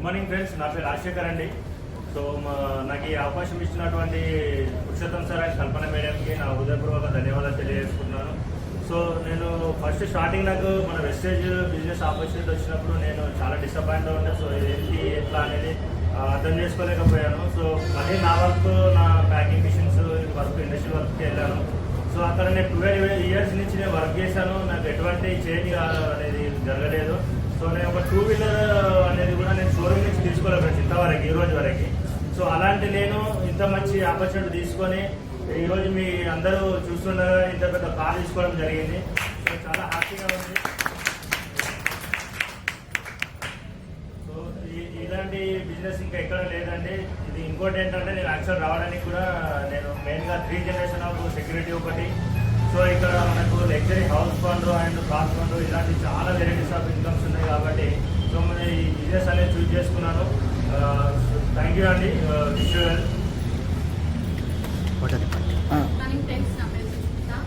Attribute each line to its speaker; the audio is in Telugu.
Speaker 1: గుడ్ మార్నింగ్ ఫ్రెండ్స్ నా పేరు రాజశేఖర్ అండి. సో మా నాకు ఈ అవకాశం ఇచ్చినటువంటి పురుషోత్తం సార్ అండ్ కల్పన మేడంకి నా హృదయపూర్వక ధన్యవాదాలు తెలియజేసుకుంటున్నాను. సో నేను ఫస్ట్ స్టార్టింగ్ నాకు మన వెస్టేజ్ బిజినెస్ ఆపర్చునిటీ వచ్చినప్పుడు నేను చాలా డిసప్పాయింట్ ఉండే సో ఏంటి ఎట్లా అనేది అర్థం చేసుకోలేకపోయాను. సో మళ్ళీ నా వర్క్ నా ప్యాకింగ్ మిషన్స్ వర్క్ ఇండస్ట్రీ వర్క్కి వెళ్ళాను. సో అక్కడ నేను ట్వెల్వ్ ఇయర్స్ నుంచి నేను వర్క్ చేశాను. నాకు ఎటువంటి చేంజ్ అనేది జరగలేదు సో నేను ఒక టూ వీలర్ అనేది కూడా నేను షోరూమ్ నుంచి తీసుకోలేదు ఫ్రెండ్స్ ఇంతవరకు ఈ రోజు వరకు సో అలాంటి నేను ఇంత మంచి ఆపర్చునిటీ తీసుకొని ఈరోజు మీ అందరూ చూస్తుండగా ఇంత పెద్ద కార్ తీసుకోవడం జరిగింది. సో చాలా హ్యాపీగా ఉంది. సో ఈ- ఇలాంటి బిజినెస్ ఇంకా ఎక్కడ లేదండి. ఇది ఇంకోటి ఏంటంటే నేను యాక్చువల్ రావడానికి కూడా నేను మెయిన్గా త్రీ జనరేషన్ ఆఫ్ సెక్యూరిటీ ఒకటి. సో ఇక్కడ మనకు luxury house fund and car fund ఇలాంటి చాలా వెరైటీస్ ఆఫ్ ఇన్కమ్స్ ఉన్నాయి కాబట్టి సో ఈ బిజినెస్ అనేది చూస్ చేసుకున్నాను. థ్యాంక్ యూ అండి విష్
Speaker 2: మార్నింగ్ ఫ్రెండ్స్ నా